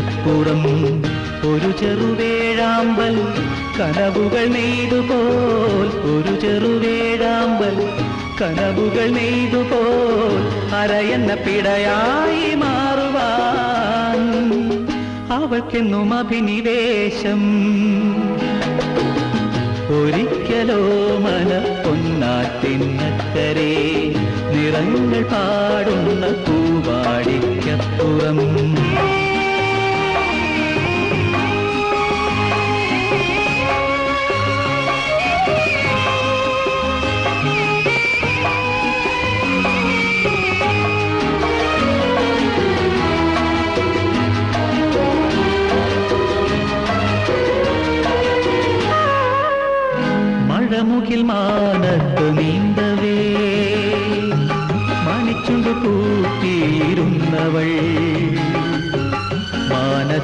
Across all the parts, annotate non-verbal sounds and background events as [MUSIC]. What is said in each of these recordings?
പൂവാടിക്കപ്പുറം ഒരു ചെറുവേഴാമ്പൽ കനവുകൾ നെയ്തുപോൽ ഒരു ചെറുവേഴാമ്പൽ കനവുകൾ നെയ്തുപോൽ അരയെന്ന പിടയായി മാറുവാൻ അവൾക്കെന്നും അഭിനിവേശം ഒരിക്കലോ മന പൊന്നാത്തിന്നക്കരെ നിറങ്ങൾ പാടുന്ന പൂവാടിക്കപ്പുറം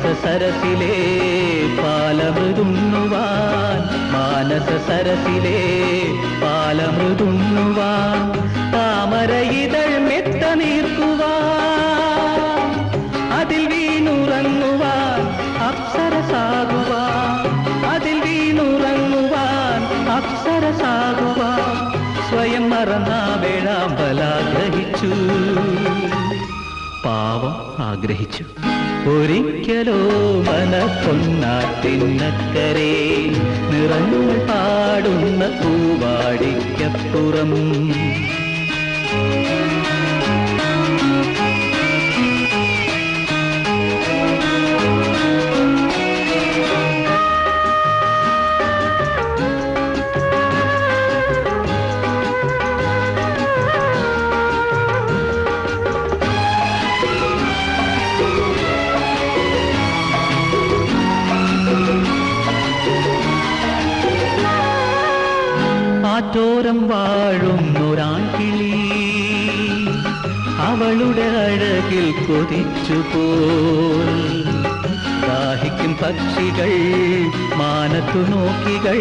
മാനസ സരസിലെ പാലമൃതുണ്ണുവാൻ. മാനസ സരസിലെ പാലമൃതുണ്ണുവാൻ. താമര ഇതൾ മെത്ത നീർക്കുവാൻ. അതിൽ വീണുറങ്ങുവാൻ അപ്സരസാകുവാൻ. അതിൽ വീണുറങ്ങുവാൻ അപ്സരസാകുവാൻ. സ്വയം മറന്ന വേഴാമ്പലാഗ്രഹിച്ചു പാവം ആഗ്രഹിച്ചു. ഒരിക്കലോ മനപ്പൊന്നാറ്റിന്നക്കരെ നിറങ്ങൾ പാടുന്ന പൂവാടിക്കപ്പുറം. ആറ്റോരം വാഴുന്നൊരാൺകിളി. അവളുടെ അഴകിൽ കൊതിച്ചു പോൽ ദാഹിക്കും പക്ഷികൾ മാനത്തു നോക്കികൾ.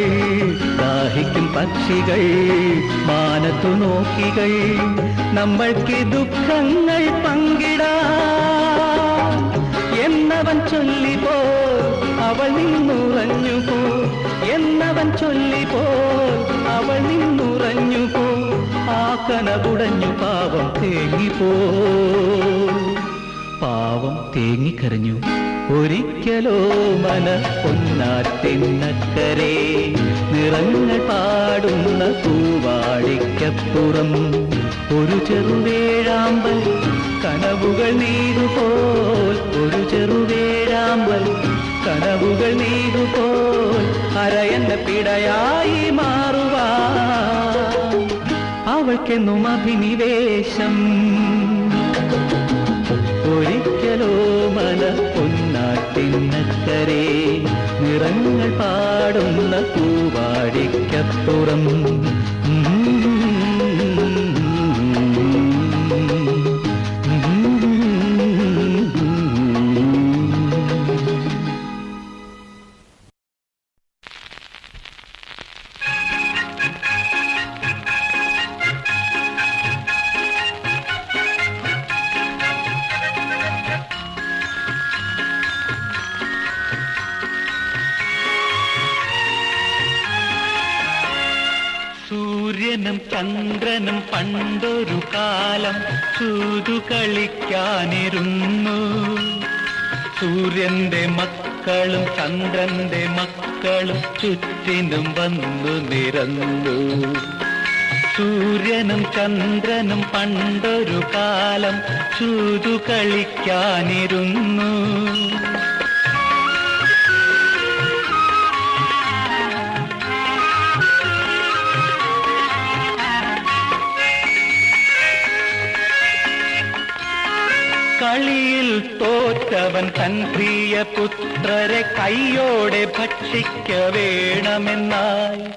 ദാഹിക്കും പക്ഷികൾ മാനത്തു നോക്കികൾ. നമ്മൾക്ക് ദുഃഖങ്ങൾ പങ്കിടാം. എന്നവൻ ചൊല്ലിപ്പോ അവൾ നിന്നുറഞ്ഞു പോ എന്നവൻ ചൊല്ലി പോ അവൾ നിന്നുറഞ്ഞു പോ ആ കനകുടഞ്ഞു പാവം തേങ്ങിപ്പോ പാവം തേങ്ങിക്കരഞ്ഞു. ഒരിക്കലോ മന പൊന്നാറ്റിന്നക്കരെ നിറങ്ങൾ പാടുന്ന പൂവാടിക്കപ്പുറം ഒരു ചെറുവേഴാമ്പൽ കനവുകൾ നീരുപോൽ ഒരു ചെറുവേഴാമ്പൽ കനവുകൾ നീരുപോൽ അരയന്റെ പിടയായി മാറുവാ അവൾക്കെന്നും അഭിനിവേശം. ഒരിക്കലോ മല പൊന്നാട്ടിന്നക്കരെ നിറങ്ങൾ പാടുന്ന പൂവാടിക്കപ്പുറം. പണ്ടൊരു കാലം ചൂതു കളിക്കാനിരുന്നു. സൂര്യന്റെ മക്കളും ചന്ദ്രന്റെ മക്കളും ചുറ്റിനും വന്നു നിരന്നു. സൂര്യനും ചന്ദ്രനും പണ്ടൊരു കാലം ചൂതു കളിക്കാനിരുന്നു. തോറ്റവൻ തൻ പ്രിയ പുത്രരെ കൈയോടെ ഭക്ഷിക്ക വേണമെന്നായി.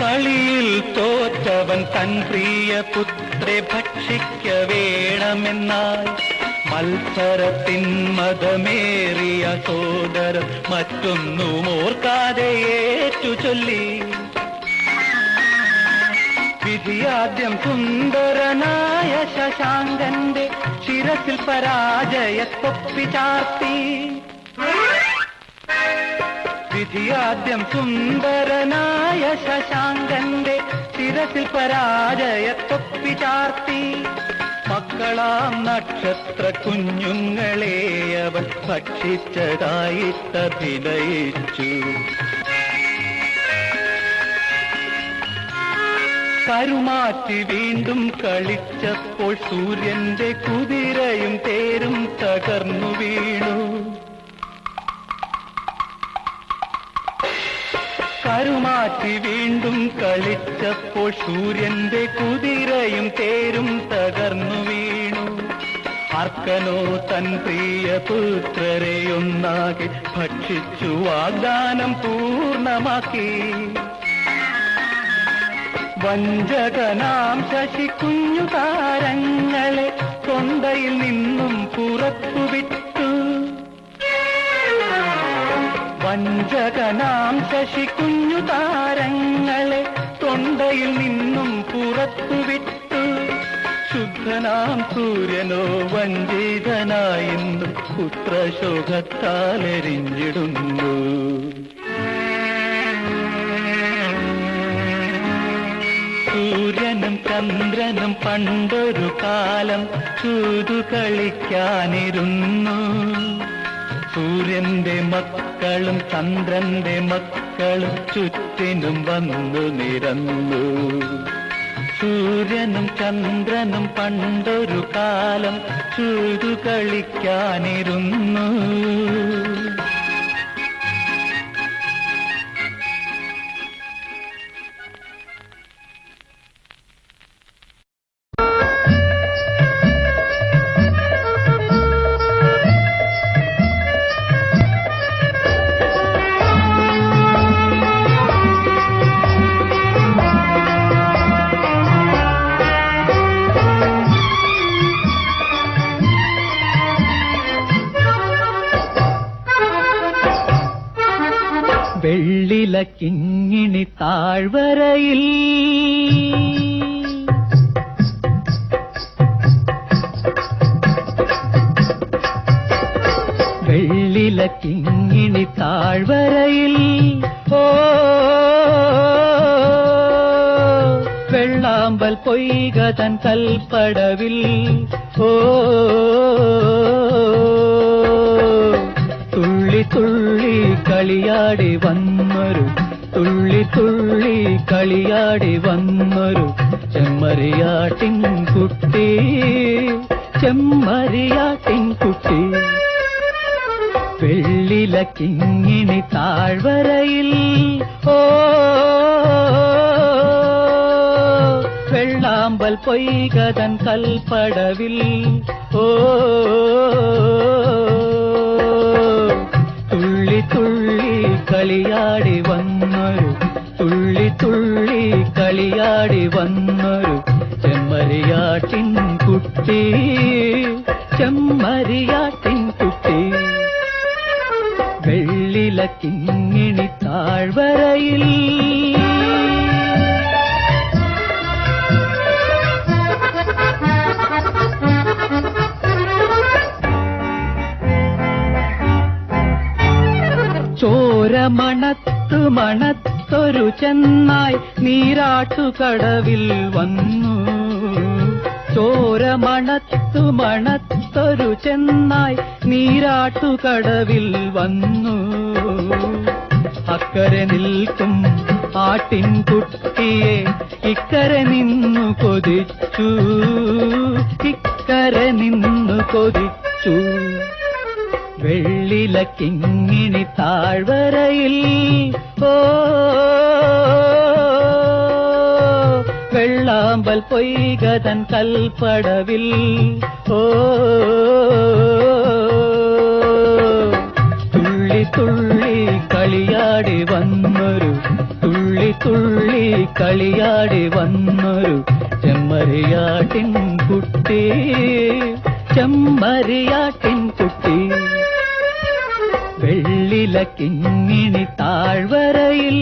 കളിയിൽ തോറ്റവൻ തൻ പ്രിയ പുത്രെ ഭക്ഷിക്ക വേണമെന്നായി. മത്സരത്തിൻ മതമേറിയ സോദരം മറ്റൊന്നും ഓർക്കാതെ ഏറ്റു ചൊല്ലി. വിധിയാദ്യം സുന്ദരനായ ശശാങ്കന്റെ ശിരസിൽ പരാജയത്തൊപ്പി ചാർത്തി. വിധിയാദ്യം സുന്ദരനായ ശശാങ്കന്റെ ശിരസിൽ പരാജയത്തൊപ്പി ചാർത്തി. മക്കളാം നക്ഷത്ര കുഞ്ഞുങ്ങളെ അവൻ ഭക്ഷിച്ചതായിട്ടഭിനയിച്ചു കരുമാറ്റി വീണ്ടും കളിച്ചപ്പോൾ സൂര്യന്റെ കുതിരയും തേരും തകർന്നു വീണു. കരുമാറ്റി വീണ്ടും കളിച്ചപ്പോൾ സൂര്യന്റെ കുതിരയും തേരും തകർന്നു വീണു. അർക്കനോ തൻ പ്രിയ പുത്രരെയൊന്നാകെ ഭക്ഷിച്ചു വാഗ്ദാനം പൂർണമാക്കി. വഞ്ചകനാം ശശി കുഞ്ഞു താരങ്ങളെ തൊണ്ടയിൽ നിന്നും പുറത്തുവിട്ടു വഞ്ചകനാം ശശി കുഞ്ഞു താരങ്ങളെ തൊണ്ടയിൽ നിന്നും പുറത്തുവിട്ടു ശുദ്ധനാം സൂര്യനോ വഞ്ചിതനായിന്നു പുത്രശോകത്താലെരിഞ്ഞിടുന്നു. ചന്ദ്രനും പണ്ടൊരു കാലം ചൂതു കളിക്കാനിരുന്നു. സൂര്യന്റെ മക്കളും ചന്ദ്രന്റെ മക്കളും ചുറ്റിനും വന്നു നിരന്നു. സൂര്യനും ചന്ദ്രനും പണ്ടൊരു കാലം ചൂതു കളിക്കാനിരുന്നു. കിങ്ങിണി താഴ്വരയിൽ വെള്ളില കിങ്ങിണി താഴ്വരയിൽ ഓ വെള്ളാമ്പൽ പൊയ്ക തൻ കൽപ്പടവിൽ ഓ തുള്ളി തുള്ളി കളിയാടി വന്നൊരു തുള്ളി തുള്ളി കളിയാടി വന്നൊരു ചെമ്മരിയാട്ടിൻ കുട്ടി. ചെമ്മരിയാട്ടിൻ കുട്ടി. വെള്ളില കിങ്ങിണി താഴ്വരയിൽ. ഓ വെള്ളാമ്പൽ പൊയ്കതൻ കൽപ്പടവിൽ. ഓ തുള്ളി തുള്ളി കളിയാടി വന്നൊരു തുള്ളി കളിയാടി വന്നൊരു ചെമ്മരിയാട്ടിൻ കുട്ടി. ചെമ്മരിയാട്ടിൻ കുട്ടി. വെള്ളില കിങ്ങിണി താഴ്വരയിൽ. ചോര മണത്തു മണത്തൊരു ചെന്നായി നീരാട്ടുകടവിൽ വന്നു. ചോര മണത്തു മണത്തൊരു ചെന്നായി നീരാട്ടുകടവിൽ വന്നു. അക്കരെ നിൽക്കും ആട്ടിൻ കുട്ടിയെ ഇക്കരെ നിന്നു കൊതിച്ചു. ഇക്കരെ നിന്നു കൊതിച്ചു. വെള്ളില കിങ്ങിണി താഴ്വരയിൽ ഓ വെള്ളാമ്പൽ പൊയ്കതൻ കൽപ്പടവിൽ ഓ തുള്ളി തുള്ളി കളിയാടി വന്നൊരു തുള്ളി തുള്ളി കളിയാടി വന്നൊരു ചെമ്മരിയാട്ടിൻ കുട്ടി ചെമ്മരിയാട്ടിൻ കുട്ടി വെള്ളില കിങ്ങിണി താഴ്വരയിൽ.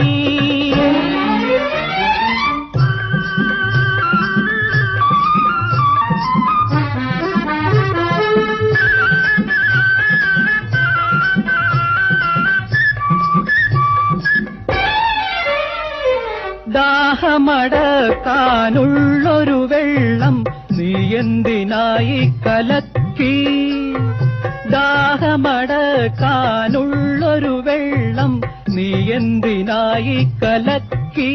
ദാഹമടക്കാനുള്ളൊരു വെള്ളം നീ എന്തിനായി കലക്കി? ദാഹമടക്കാനുള്ളൊരു വെള്ളം നീ എന്തിനായി കലക്കി?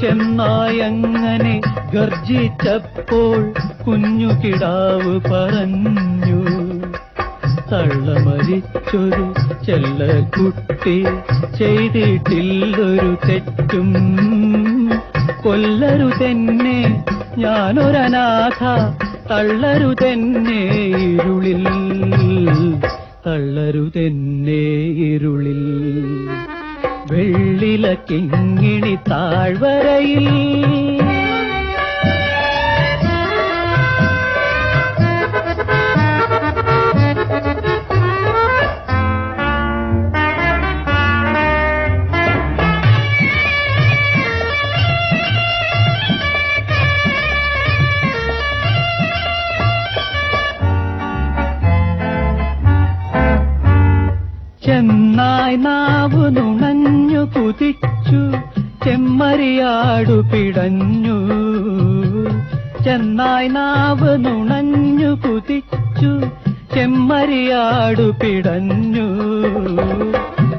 ചെന്നായങ്ങനെ ഗർജിച്ചപ്പോൾ കുഞ്ഞു കിടാവ് പറഞ്ഞു തള്ളമരിച്ചൊരു ചെല്ലക്കുട്ടി ചെയ്തിട്ടില്ലൊരു തെറ്റും. കൊല്ലരുതെന്നെ ഞാനൊരനാഥ തള്ളരുതെന്നെ ഇരുളിൽ. തള്ളരുതെന്നെ ഇരുളിൽ. വെള്ളില കിങ്ങിണി താഴ്വരയിൽ. ചെന്നായ് നാവു നുണഞ്ഞു കുതിച്ചു ചെമ്മരിയാടു പിടഞ്ഞു. ചെന്നായ് നാവ് നുണഞ്ഞു കുതിച്ചു ചെമ്മരിയാടു പിടഞ്ഞു.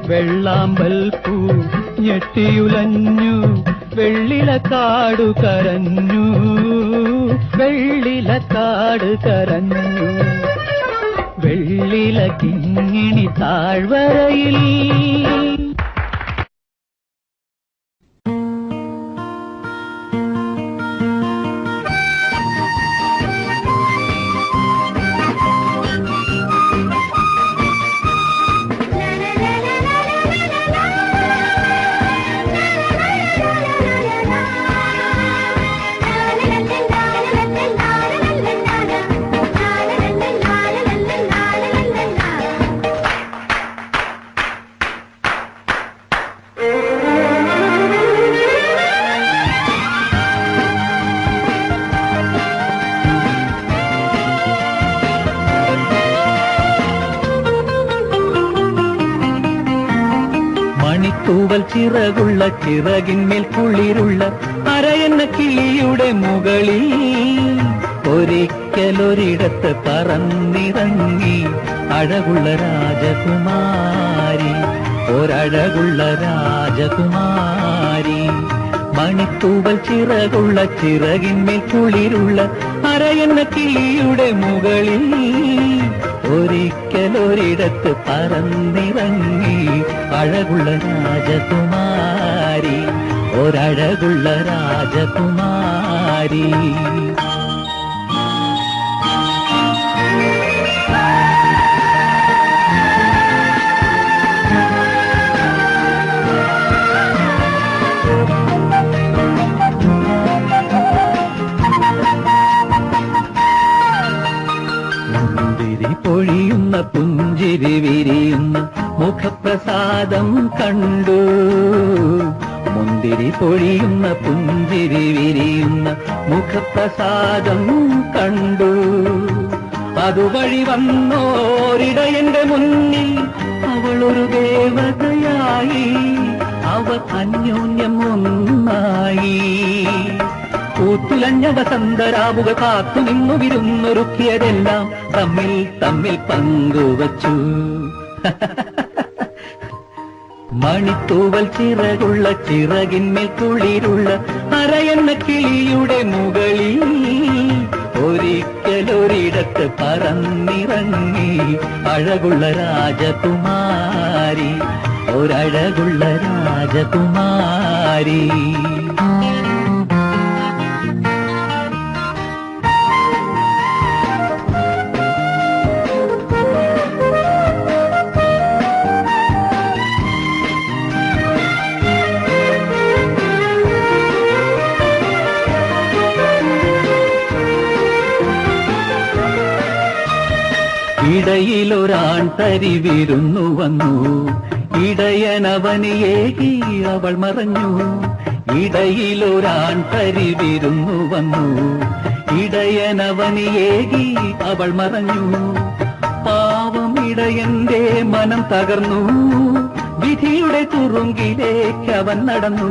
വെള്ളാമ്പൽ പൂ ഞെട്ടിയുലഞ്ഞു വെള്ളിലക്കാട് കരഞ്ഞു. വെള്ളിലക്കാട് കരഞ്ഞു. വെള്ളില കിങ്ങിണി താഴ്വരയിൽ ചിറകുള്ള ചിറകിന്മേൽ കുളിരുള്ള അരയെന്ന കിളിയുടെ മുകളിൽ ഒരിക്കലൊരിടത്ത് പറന്നിറങ്ങി അഴകുള്ള രാജകുമാരി ഒരഴകുള്ള രാജകുമാരി. മണിത്തൂവൽ ചിറകുള്ള ചിറകിന്മേൽ കുളിരുള്ള അരയെന്ന കിളിയുടെ മുകളിൽ ഒരിക്കലൊരിടത്ത് പറന്നിറങ്ങി. അഴകുള്ള രാജകുമാരി ഒരഴകുള്ള രാജകുമാരി. പുഞ്ചിരി വിരിയുന്ന മുഖപ്രസാദം കണ്ടു. മുന്തിരി പൊഴിയുന്ന പുഞ്ചിരി വിരിയുന്ന മുഖപ്രസാദം കണ്ടു. അതുവഴി വന്നോരിടയന്റെ മുന്നിൽ അവളൊരു ദേവതയായി. അവ അന്യോന്യം ഒന്നായി. പൂത്തുലഞ്ഞ വസന്തരാവുകൾ കാത്തു നിന്നു വിരുന്നൊരുക്കിയതെല്ലാം തമ്മിൽ തമ്മിൽ പങ്കുവച്ചു. [LAUGHS] മണിത്തൂവൽ ചിറകുള്ള ചിറകിന്മേൽ കുളിരുള്ള അരയെന്ന കിളിയുടെ മുകളിൽ ഒരിക്കലൊരിടത്ത് പറന്നിറങ്ങി അഴകുള്ള രാജകുമാരി ഒരഴകുള്ള രാജകുമാരി. ഇടയിലൊരാൺ തരി വിരുന്നു വന്നു. ഇടയനവന് ഏകി അവൾ മറഞ്ഞു. ഇടയിലൊരാൺ തരി വിരുന്നു വന്നു. ഇടയനവന് ഏകി അവൾ മറഞ്ഞു. പാവം ഇടയന്റെ മനം തകർന്നു. വിധിയുടെ തുറുങ്കിലേക്ക് അവൻ നടന്നു.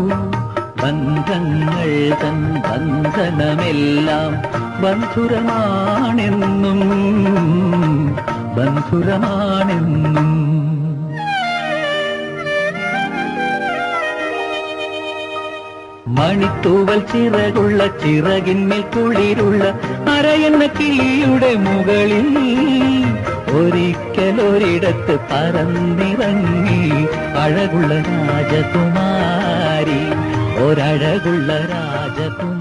ബന്ധങ്ങൾ തൻ ബന്ധനമെല്ലാം ബന്ധുരമാണെന്നും ബന്ധുരമാണെന്നും. മണിത്തൂവൽ ചിറകുള്ള ചിറകിന്മേൽ കുളിരുള്ള അരയെന്ന കിളിയുടെ മുകളിൽ ഒരിക്കലൊരിടത്ത് പറന്നിറങ്ങി അഴകുള്ള രാജകുമാരി ഒരഴകുള്ള രാജകുമാരി.